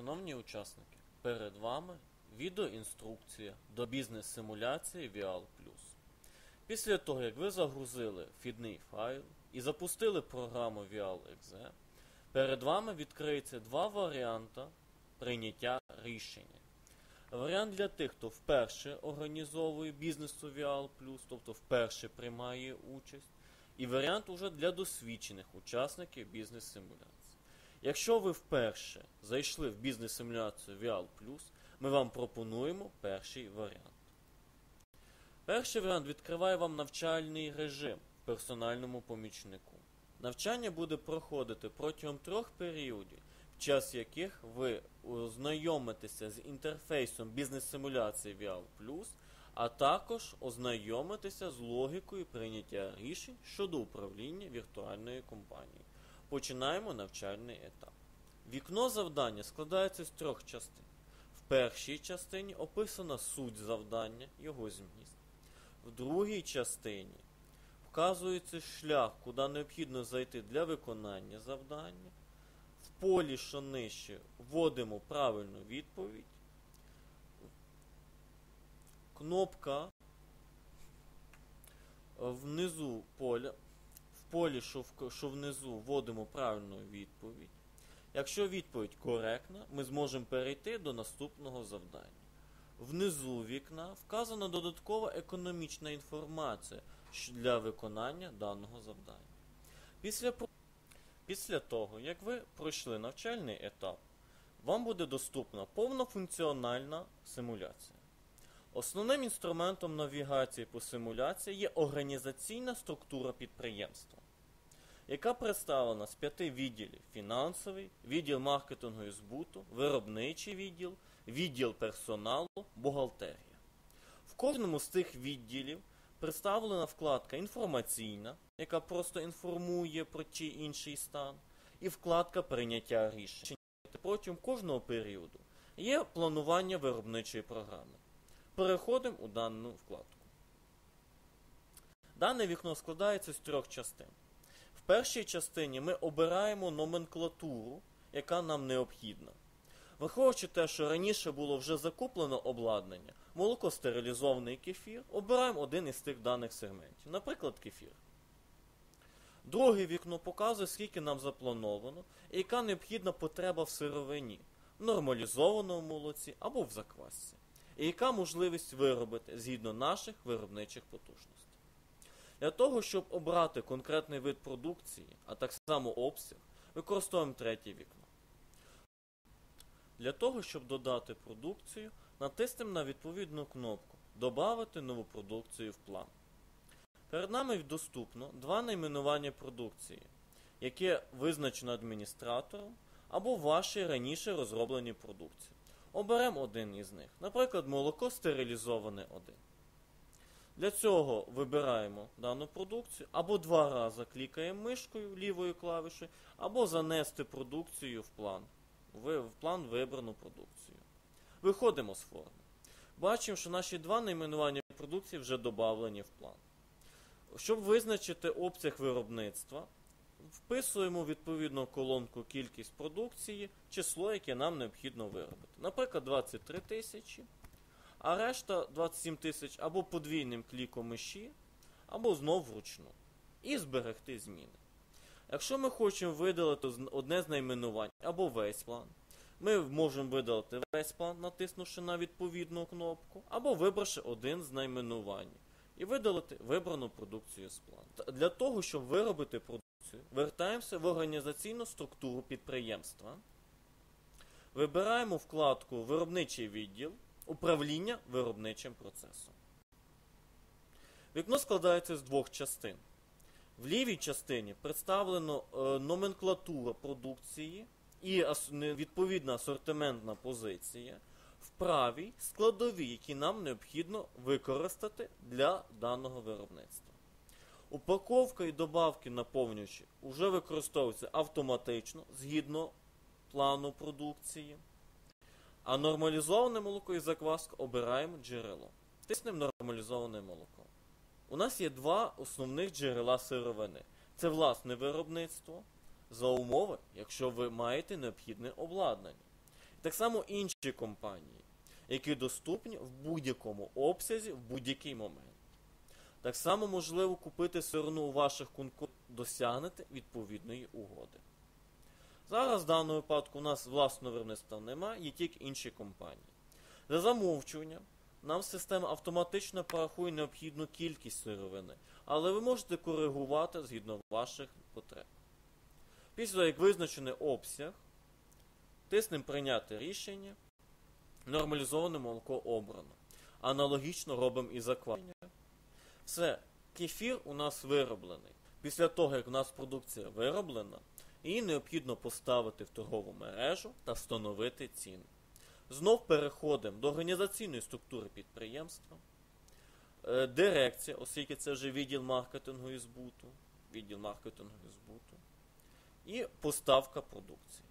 Шановні учасники, перед вами відеоінструкція до бізнес-симуляції Vial Після того, як ви загрузили вхідний файл і запустили програму Vial.exe, перед вами відкриється два варіанти прийняття рішення. Варіант для тих, хто вперше організовує бізнес у Vial тобто вперше приймає участь, і варіант уже для досвідчених учасників бізнес-симуляції. Якщо ви вперше зайшли в бізнес-симуляцію Vial ми вам пропонуємо перший варіант. Перший варіант відкриває вам навчальний режим в персональному помічнику. Навчання буде проходити протягом трьох періодів, в час яких ви ознайомитеся з інтерфейсом бізнес-симуляції Vial а також ознайомитеся з логікою прийняття рішень щодо управління віртуальною компанією. Починаємо навчальний етап. Вікно завдання складається з трьох частин. В першій частині описана суть завдання, його зміст. В другій частині вказується шлях, куди необхідно зайти для виконання завдання. В полі, що нижче, вводимо правильну відповідь. Кнопка внизу поля полі, що, в, що внизу вводимо правильну відповідь. Якщо відповідь коректна, ми зможемо перейти до наступного завдання. Внизу вікна вказана додаткова економічна інформація для виконання даного завдання. Після Після того, як ви пройшли навчальний етап, вам буде доступна повнофункціональна симуляція. Основним інструментом навігації по симуляції є організаційна структура підприємства яка представлена з п'яти відділів: фінансовий, відділ маркетингу і збуту, виробничий відділ, відділ персоналу, бухгалтерія. В кожному з цих відділів представлена вкладка інформаційна, яка просто інформує про ті інший стан, і вкладка прийняття рішень. Протягом кожного періоду є планування виробничої програми. Переходимо у дану вкладку. Дане вікно складається з трьох частин першій частині ми обираємо номенклатуру, яка нам необхідна. Враховуючи те, що раніше було вже закуплено обладнання, молоко стерилізований кефір, обираємо один із тих даних сегментів, наприклад, кефір. Друге вікно показує, скільки нам заплановано і яка необхідна потреба в сировині, в нормалізованому молоці або в заквасці, і яка можливість виробити згідно наших виробничих потужностей. Для того, щоб обрати конкретний вид продукції, а так само обсяг, використовуємо третє вікно. Для того, щоб додати продукцію, натиснемо на відповідну кнопку Добавити нову продукцію в план. Перед нами доступно два найменування продукції, яке визначено адміністратором або ваші раніше розроблені продукції. Оберемо один із них. Наприклад, молоко стерилізоване один. Для цього вибираємо дану продукцію, або два рази клікаємо мишкою лівою клавішою, або занести продукцію в план. В план вибрану продукцію. Виходимо з форми. Бачимо, що наші два найменування продукції вже додавлені в план. Щоб визначити обсяг виробництва, вписуємо відповідну колонку кількість продукції, число, яке нам необхідно виробити. Наприклад, 23 тисячі а решта 27 тисяч або подвійним кліком миші, або знов вручну. І зберегти зміни. Якщо ми хочемо видалити одне з найменувань або весь план, ми можемо видалити весь план, натиснувши на відповідну кнопку, або вибравши один з найменувань. І видалити вибрану продукцію з плану. Для того, щоб виробити продукцію, вертаємося в організаційну структуру підприємства. Вибираємо вкладку Виробничий відділ управління виробничим процесом. Вікно складається з двох частин. В лівій частині представлено е, номенклатура продукції і відповідна асортиментна позиція. В правій складові, які нам необхідно використати для даного виробництва. Упаковка і добавки наповнюючі вже використовуються автоматично згідно плану продукції. А нормалізоване молоко і закваску обираємо джерело. Тиснемо нормалізоване молоко. У нас є два основних джерела сировини. Це власне виробництво за умови, якщо ви маєте необхідне обладнання. Так само інші компанії, які доступні в будь-якому обсязі в будь-який момент. Так само можливо купити сторону у ваших конкурентів, досягнути відповідної угоди. Зараз в даному випадку у нас власного виробництва немає, є тільки інші компанії. За замовчуванням, нам система автоматично порахує необхідну кількість сировини, але ви можете коригувати згідно ваших потреб. Після того, як визначений обсяг, тиснемо прийняти рішення, нормалізоване молоко обрано. Аналогічно робимо і закладення. Все, кефір у нас вироблений. Після того, як у нас продукція вироблена, її необхідно поставити в торгову мережу та встановити ціни. Знов переходимо до організаційної структури підприємства, Е, дирекція, оскільки це вже відділ маркетингу і збуту, відділ маркетингу і збуту, і поставка продукції.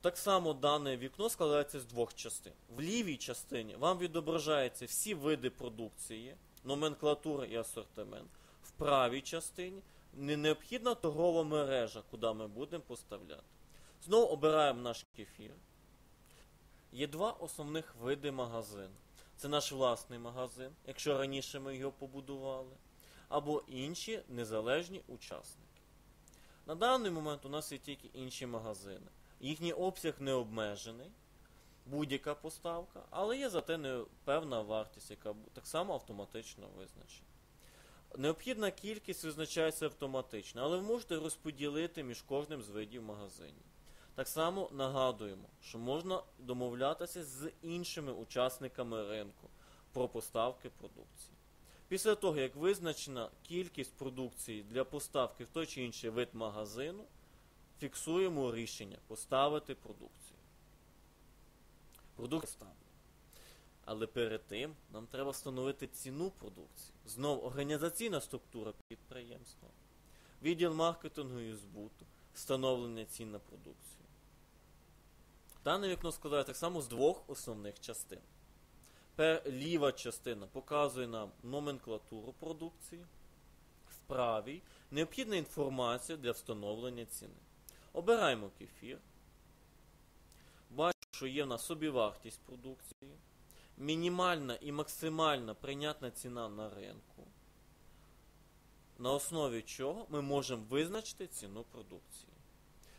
Так само дане вікно складається з двох частин. В лівій частині вам відображаються всі види продукції, номенклатура і асортимент. В правій частині не необхідна торгова мережа, куди ми будемо поставляти. Знову обираємо наш кефір. Є два основних види магазину. Це наш власний магазин, якщо раніше ми його побудували, або інші незалежні учасники. На даний момент у нас є тільки інші магазини. Їхній обсяг не обмежений, будь-яка поставка, але є зате певна вартість, яка так само автоматично визначена. Необхідна кількість визначається автоматично, але ви можете розподілити між кожним з видів магазинів. Так само нагадуємо, що можна домовлятися з іншими учасниками ринку про поставки продукції. Після того, як визначена кількість продукції для поставки в той чи інший вид магазину, фіксуємо рішення поставити продукцію. Продукція ставлена. Але перед тим нам треба встановити ціну продукції. Знову організаційна структура підприємства, відділ маркетингу і збуту, встановлення цін на продукцію. Дане вікно складає так само з двох основних частин. Ліва частина показує нам номенклатуру продукції. В правій необхідна інформація для встановлення ціни. Обираємо кефір. Бачимо, що є в нас собівартість продукції, мінімальна і максимальна прийнятна ціна на ринку, на основі чого ми можемо визначити ціну продукції.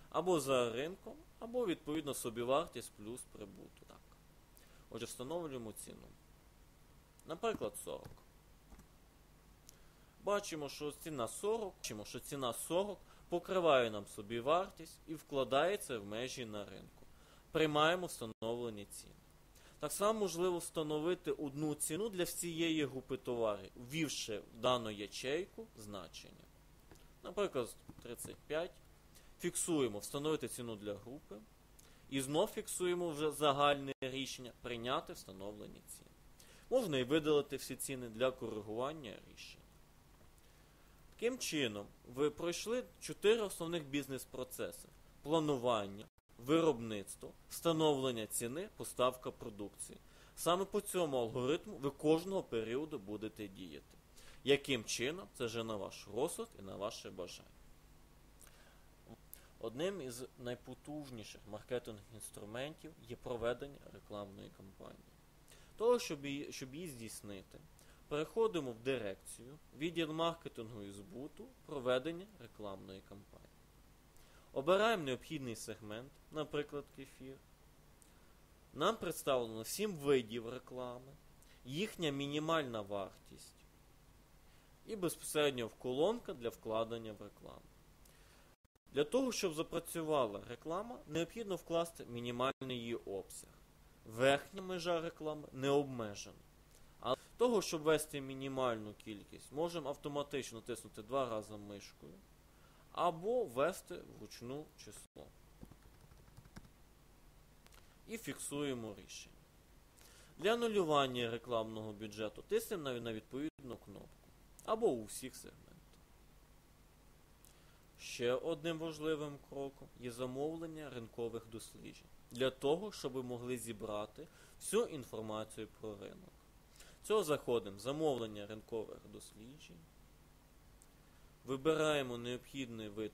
Або за ринком, або відповідно собівартість плюс прибуток. Так. Отже, встановлюємо ціну. Наприклад, 40. Бачимо, що ціна 40, бачимо, що ціна 40 покриває нам собівартість і вкладається в межі на ринку. Приймаємо встановлені ціни. Так само можливо встановити одну ціну для всієї групи товарів, ввівши в дану ячейку значення. Наприклад, 35. Фіксуємо встановити ціну для групи. І знов фіксуємо вже загальне рішення прийняти встановлені ціни. Можна і видалити всі ціни для коригування рішень. Таким чином, ви пройшли чотири основних бізнес-процеси: планування, виробництво, встановлення ціни, поставка продукції. Саме по цьому алгоритму ви кожного періоду будете діяти. Яким чином, це вже на ваш розсуд і на ваше бажання. Одним із найпотужніших маркетингових інструментів є проведення рекламної кампанії. Того, щоб її, щоб її здійснити, переходимо в дирекцію, відділ маркетингу і збуту, проведення рекламної кампанії. Обираємо необхідний сегмент, наприклад, кефір. Нам представлено 7 видів реклами, їхня мінімальна вартість і безпосередньо в колонка для вкладення в рекламу. Для того, щоб запрацювала реклама, необхідно вкласти мінімальний її обсяг. Верхня межа реклами не обмежена. А для того, щоб ввести мінімальну кількість, можемо автоматично тиснути два рази мишкою або ввести вручну число. І фіксуємо рішення. Для анулювання рекламного бюджету тиснемо на відповідну кнопку або у всіх сегментах. Ще одним важливим кроком є замовлення ринкових досліджень для того, щоб ви могли зібрати всю інформацію про ринок. Цього заходимо в замовлення ринкових досліджень. Вибираємо необхідний вид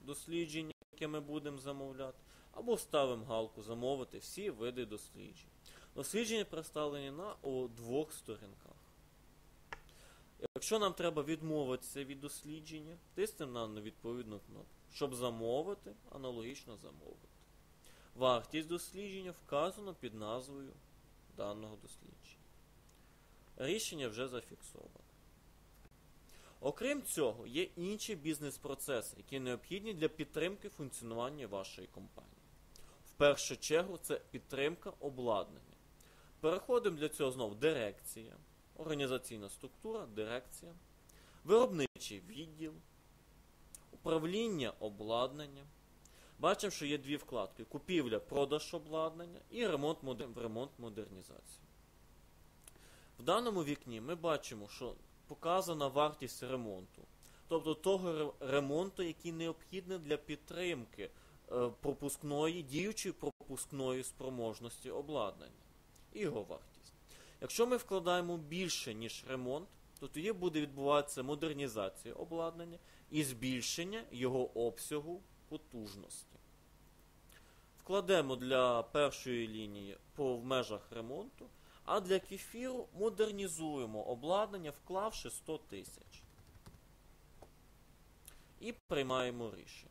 дослідження, яке ми будемо замовляти, або ставимо галку замовити всі види досліджень. Дослідження представлені на о, двох сторінках. Якщо нам треба відмовитися від дослідження, тиснемо на відповідну кнопку. Щоб замовити, аналогічно замовити. Вартість дослідження вказано під назвою даного дослідження. Рішення вже зафіксоване. Окрім цього, є інші бізнес-процеси, які необхідні для підтримки функціонування вашої компанії. В першу чергу це підтримка обладнання. Переходимо для цього знову дирекція, організаційна структура, дирекція, виробничий відділ, управління обладнання. Бачимо, що є дві вкладки: купівля, продаж обладнання і ремонт, ремонт модернізація. В даному вікні ми бачимо, що показана вартість ремонту. Тобто того ремонту, який необхідний для підтримки е, пропускної, діючої пропускної спроможності обладнання. Його вартість. Якщо ми вкладаємо більше, ніж ремонт, то тоді буде відбуватися модернізація обладнання і збільшення його обсягу потужності. Вкладемо для першої лінії по в межах ремонту, а для кефіру модернізуємо обладнання, вклавши 100 тисяч. І приймаємо рішення.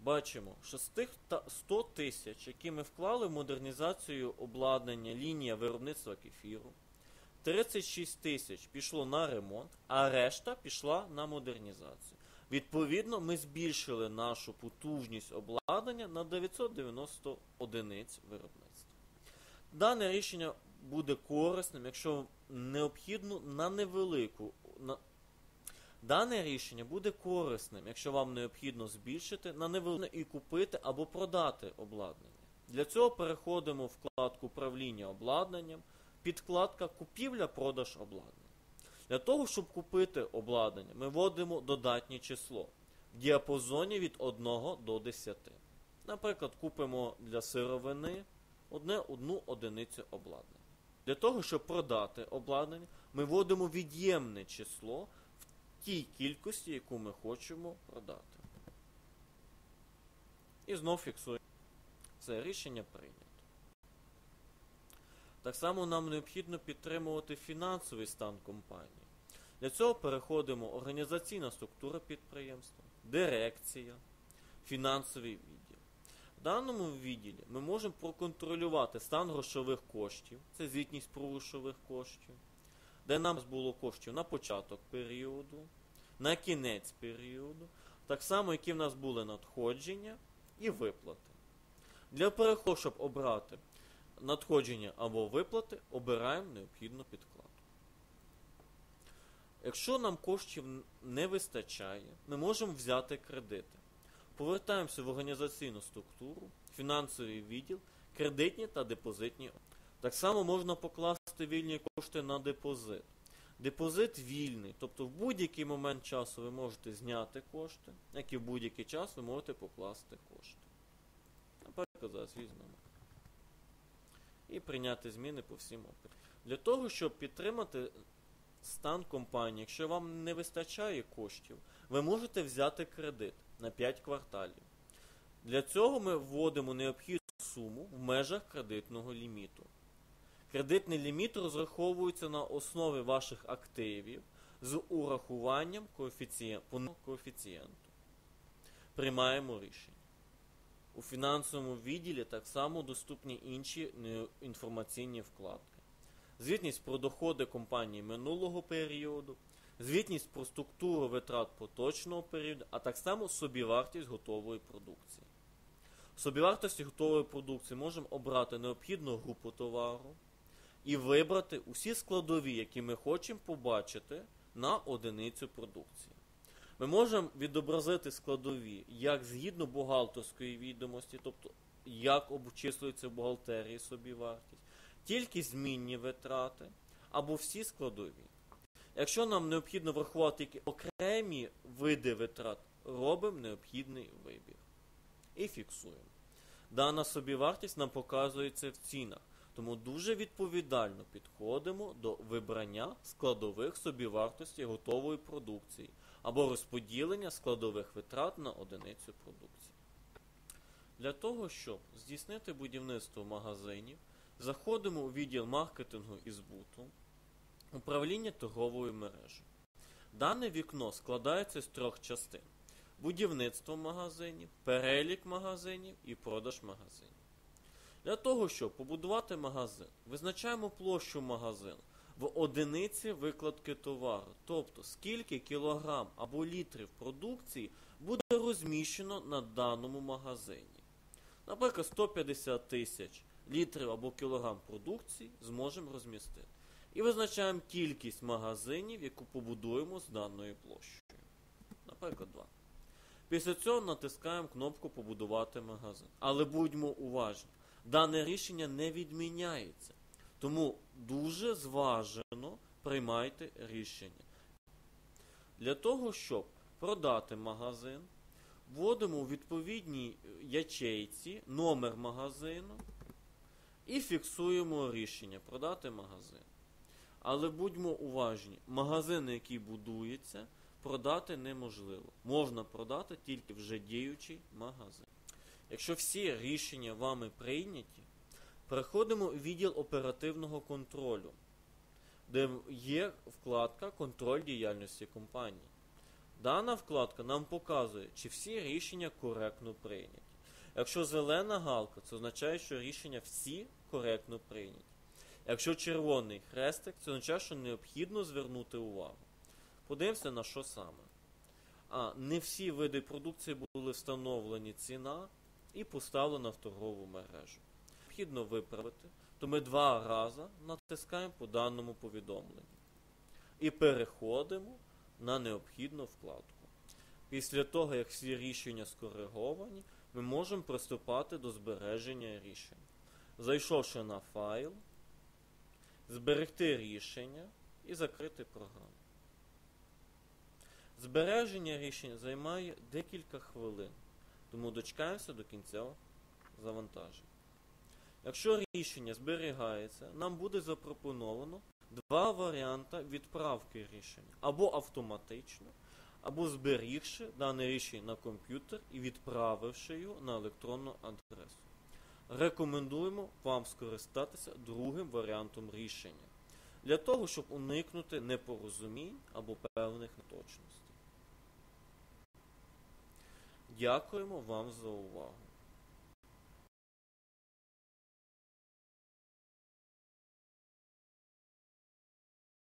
Бачимо, що з тих 100 тисяч, які ми вклали в модернізацію обладнання лінія виробництва кефіру, 36 тисяч пішло на ремонт, а решта пішла на модернізацію. Відповідно, ми збільшили нашу потужність обладнання на 990 одиниць виробництва. Дане рішення буде корисним, якщо необхідно на невелику. На... Дане рішення буде корисним, якщо вам необхідно збільшити на невелику і купити або продати обладнання. Для цього переходимо в вкладку управління обладнанням, підкладка Купівля-продаж обладнання. Для того, щоб купити обладнання, ми вводимо додатнє число в діапазоні від 1 до 10. Наприклад, купимо для сировини одне одну одиницю обладнання. Для того, щоб продати обладнання, ми вводимо від'ємне число в тій кількості, яку ми хочемо продати. І знов фіксуємо. Це рішення прийнято. Так само нам необхідно підтримувати фінансовий стан компанії. Для цього переходимо організаційна структура підприємства, дирекція, фінансовий відділ. В даному відділі ми можемо проконтролювати стан грошових коштів, це звітність про грошових коштів, де нам було коштів на початок періоду, на кінець періоду, так само, які в нас були надходження і виплати. Для переходу, щоб обрати надходження або виплати, обираємо необхідну підкладку. Якщо нам коштів не вистачає, ми можемо взяти кредити. Повертаємося в організаційну структуру, фінансовий відділ, кредитні та депозитні. Так само можна покласти вільні кошти на депозит. Депозит вільний, тобто в будь-який момент часу ви можете зняти кошти, як і в будь-який час ви можете покласти кошти. Наприклад, зараз візьмемо. І прийняти зміни по всім операціям. Для того, щоб підтримати стан компанії, якщо вам не вистачає коштів, ви можете взяти кредит на 5 кварталів. Для цього ми вводимо необхідну суму в межах кредитного ліміту. Кредитний ліміт розраховується на основі ваших активів з урахуванням коефіцієнту. Приймаємо рішення. У фінансовому відділі так само доступні інші інформаційні вкладки звітність про доходи компанії минулого періоду, звітність про структуру витрат поточного періоду, а так само собівартість готової продукції. Собівартості готової продукції можемо обрати необхідну групу товару і вибрати усі складові, які ми хочемо побачити на одиницю продукції. Ми можемо відобразити складові як згідно бухгалтерської відомості, тобто як обчислюється в бухгалтерії собівартість, тільки змінні витрати або всі складові. Якщо нам необхідно врахувати окремі види витрат, робимо необхідний вибір. І фіксуємо. Дана собівартість нам показується в цінах, тому дуже відповідально підходимо до вибрання складових собівартості готової продукції або розподілення складових витрат на одиницю продукції. Для того, щоб здійснити будівництво магазинів, заходимо у відділ маркетингу і збуту, управління торговою мережею. Дане вікно складається з трьох частин: будівництво магазинів, перелік магазинів і продаж магазинів. Для того, щоб побудувати магазин, визначаємо площу магазину в одиниці викладки товару, тобто скільки кілограм або літрів продукції буде розміщено на даному магазині. Наприклад, 150 тисяч літрів або кілограм продукції зможемо розмістити. І визначаємо кількість магазинів, яку побудуємо з даною площею. Наприклад, 2. Після цього натискаємо кнопку Побудувати магазин. Але будьмо уважні, дане рішення не відміняється. Тому дуже зважено приймайте рішення. Для того, щоб продати магазин, вводимо у відповідній ячейці номер магазину і фіксуємо рішення продати магазин. Але будьмо уважні, магазин, який будується, продати неможливо. Можна продати тільки вже діючий магазин. Якщо всі рішення вами прийняті, переходимо у відділ оперативного контролю, де є вкладка Контроль діяльності компанії. Дана вкладка нам показує, чи всі рішення коректно прийняті. Якщо зелена галка, це означає, що рішення всі коректно прийняті. Якщо червоний хрестик, це означає, що необхідно звернути увагу. Подивимося на що саме. А не всі види продукції були встановлені ціна і поставлена в торгову мережу. Необхідно виправити, то ми два рази натискаємо по даному повідомленню. І переходимо на необхідну вкладку. Після того, як всі рішення скориговані, ми можемо приступати до збереження рішень. Зайшовши на файл, зберегти рішення і закрити програму. Збереження рішення займає декілька хвилин, тому дочекаємося до кінця завантаження. Якщо рішення зберігається, нам буде запропоновано два варіанти відправки рішення або автоматично, або зберігши дане рішення на комп'ютер і відправивши його на електронну адресу. Рекомендуємо вам скористатися другим варіантом рішення для того, щоб уникнути непорозумінь або певних неточностей. Дякуємо вам за увагу.